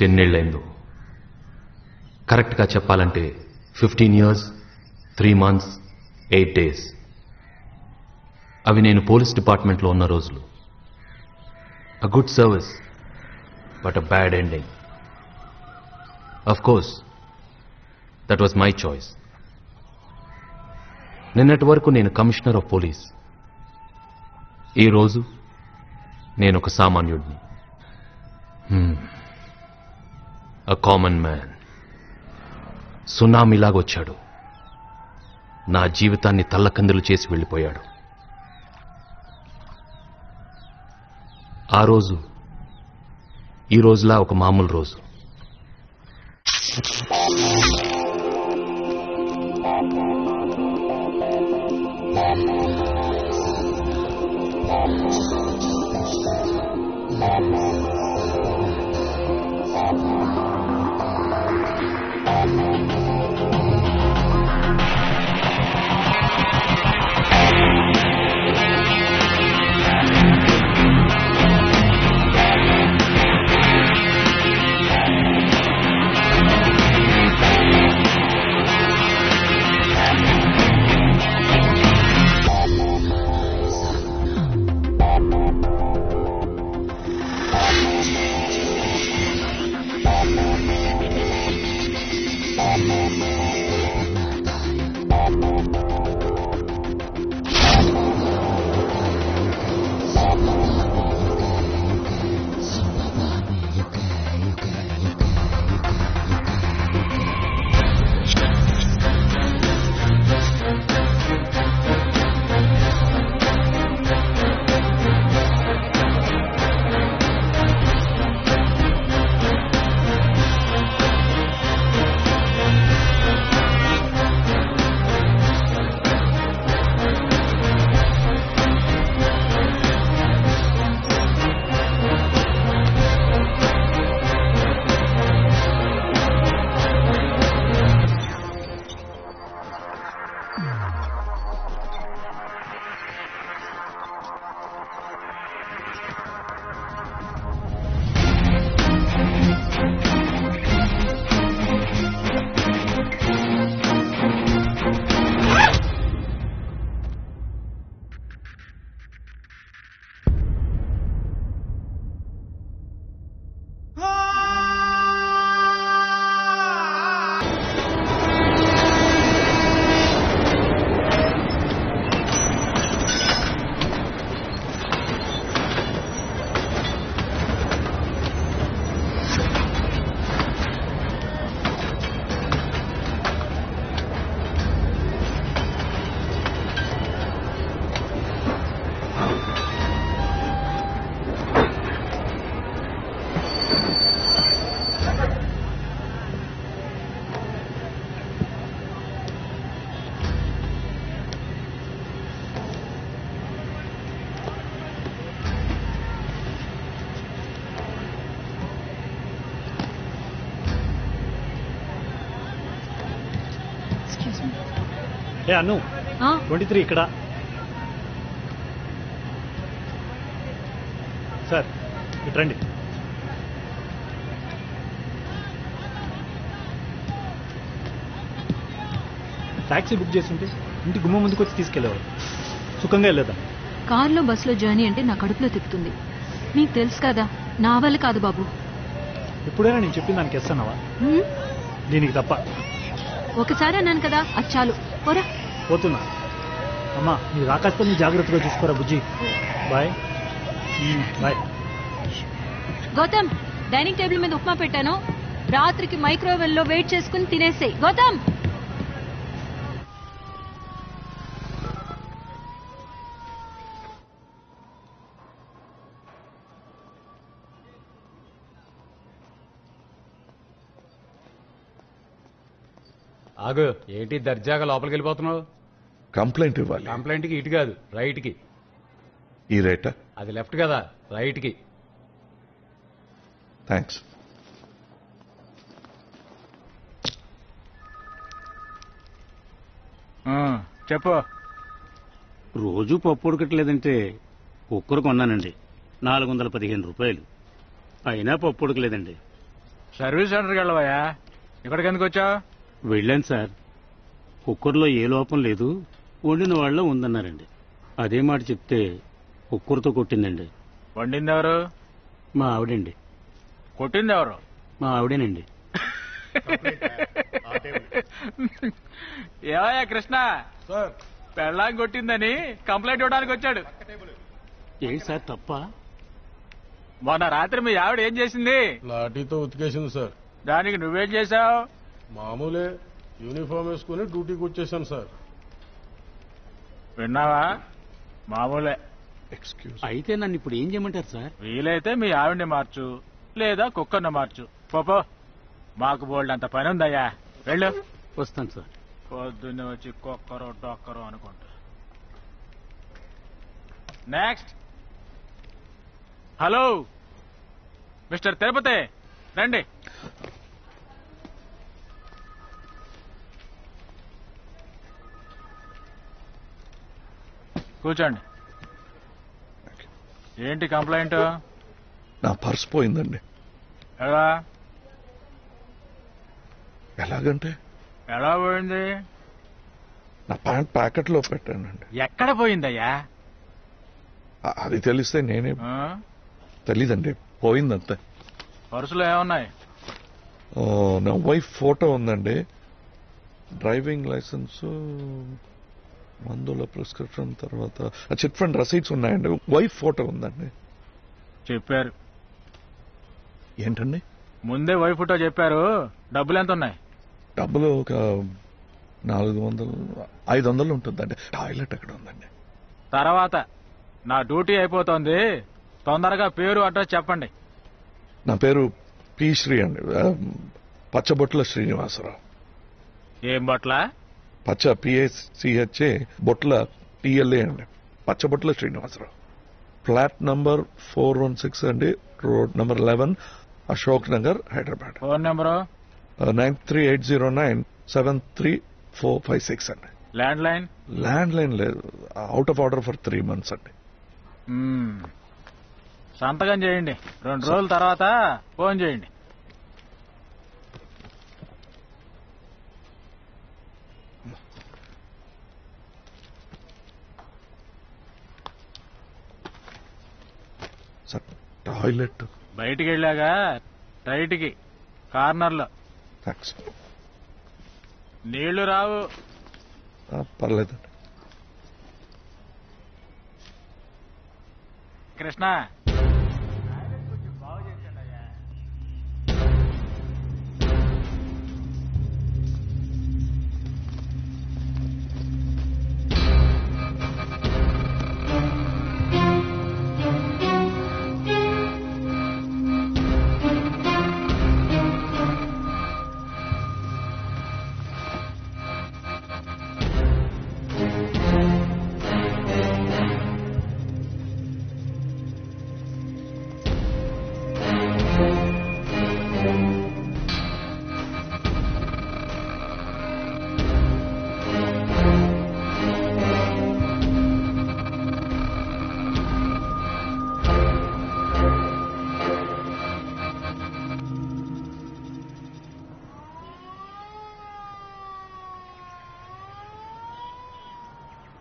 చూసి ఎన్నేళ్ళైందో. కరెక్ట్గా చెప్పాలంటే fifteen years three months eight days. అవి నేను పోలీస్ డిపార్ట్మెంట్లో ఉన్న రోజులు. A good service but a bad ending of course that was my choice నిన్నటి వరకు నేను కమిషనర్ ఆఫ్ పోలీస్. ఈరోజు నేను ఒక సామాన్యుడిని. Hmm. అ కామన్ మ్యాన్ సునామీలాగొచ్చాడు నా జీవితాన్ని తల్లకందులు చేసి వెళ్ళిపోయాడు. ఆ రోజు ఈ రోజులా ఒక మామూలు రోజు. ఏ అన్ను. ఆ, ట్వంటీ త్రీ ఇక్కడ. సార్ ఇటు రండి. ట్యాక్సీ బుక్ చేస్తుంటే ఇంటి గుమ్మ ముందుకు వచ్చి తీసుకెళ్ళేవారు. సుఖంగా వెళ్ళేద్దాం. కార్లో బస్సులో జర్నీ అంటే నా కడుపులో తిప్పుతుంది. నీకు తెలుసు కదా నా వల్ల కాదు బాబు. ఎప్పుడైనా నేను చెప్పిన దానికి ఇస్తున్నావా హ్మ్? దీనికి తప్ప. ఒకసారి అన్నాను కదా అది చాలు. పోరా. పోతున్నా. అమ్మా నీ రాకాస్తో నీ జాగ్రత్తగా చూసుకోరా బుజ్జి. Bye. Bye. Gautam dining table మీద ఉప్మా పెట్టాను. రాత్రికి మైక్రోవేవ్లో వెయిట్ చేసుకుని తినేసేయ్ గౌతమ్! ఆగు ఏంటి దర్జాగా లోపలికి వెళ్ళిపోతున్నావు? కంప్లైంట్ ఇవ్వాలి. కంప్లైంట్కి ఇటు కాదు రైట్కి. ఈ రేట? అది లెఫ్ట్ కదా రైట్కి. థ్యాంక్స్ చెప్పు. రోజు పప్పు ఉడకట్లేదంటే కుక్కర్ కొన్నానండి. నాలుగు వందల పదిహేను రూపాయలు. అయినా పప్పు ఉడకలేదండి. సర్వీస్ సెంటర్కి వెళ్ళవయ్యా? ఇక్కడికి ఎందుకు వచ్చావు? వెళ్ళాను సార్. కుక్కర్లో ఏ లోపం లేదు. వండిన వాళ్ళ ఉందన్నారండి. అదే మాట చెప్తే కుక్కర్తో కొట్టిందండి. వండింది ఎవరు మా ఆవిడండి. కొట్టింది ఎవరు మా ఆవిడేనండి. ఏవయ్యా కృష్ణ? పెళ్ళాం కొట్టిందని కంప్లైంట్ ఇవ్వడానికి వచ్చాడు. ఏంటి సార్ తప్ప? మొన్న రాత్రి మీ ఆవిడ ఏం చేసింది? లాఠీతో ఉతికేసింది సార్. దానికి నువ్వేం చేసావు మామూలే యూనిఫామ్ వేసుకుని డ్యూటీకి వచ్చేసాను సార్. విన్నావా? మామూలే. ఎక్స్క్యూజ్ అయితే నన్ను ఇప్పుడు ఏం చేయమంటారు సార్? వీలైతే మీ ఆవిడ్ని మార్చు లేదా కుక్కర్ని మార్చు. పోపో మాకు బోల్డ్ అంత పని ఉందయ్యా వెళ్ళు. వస్తాను సార్. పొద్దున్నే వచ్చి కుక్కరు డొక్కరు అనుకుంటా. నెక్స్ట్ హలో మిస్టర్ తిరుపతి రండి. కూర్చోండి. ఏంటి కంప్లైంట్? నా పర్స్ పోయిందండి. ఎలా? ఎలాగంటే? ఎలా పోయింది? నా ప్యాంట్ ప్యాకెట్లో పెట్టానండి. ఎక్కడ పోయిందయ్యా? అది తెలిస్తే నేనే? తెలీదండి. పోయిందంతే. పర్సులో ఏమున్నాయి? నా వైఫ్ ఫోటో ఉందండి. డ్రైవింగ్ లైసెన్స్ మందుల ప్రిస్క్రిప్షన్ తర్వాత. చిట్ ఫండ్ రసీట్స్ ఉన్నాయండి. వైఫ్ ఫోటో ఉందండి. చెప్పారు. ఏంటండి? ముందే వైఫ్ ఫోటో చెప్పారు. డబ్బులు ఎంత ఉన్నాయి? డబ్బులు ఒక నాలుగు వందలు ఐదు వందలు ఉంటుందండి. టాయిలెట్ ఎక్కడ ఉందండి. తర్వాత నా డ్యూటీ అయిపోతోంది. తొందరగా పేరు అడ్రస్ చెప్పండి. నా పేరు పి శ్రీ అండి. పచ్చబొట్ల శ్రీనివాసరావు. ఏం బట్ల? పచ్చ P A C H A botla T L A అండి. Pachabotla Srinivasarao. Flat number four one six అండి. Road number eleven Ashok Nagar Hyderabad. Phone number? Nine three eight zero nine seven three four five six అండి. Landline landline లేదు. Out of order for three months అండి. సంతకం చేయండి. రెండు రోజుల తర్వాత phone చేయండి. టాయిలెట్. బయటికి వెళ్ళాక రైట్కి కార్నర్లో థ్యాంక్స్ నీళ్ళు రావు. పర్లేదండి. కృష్ణ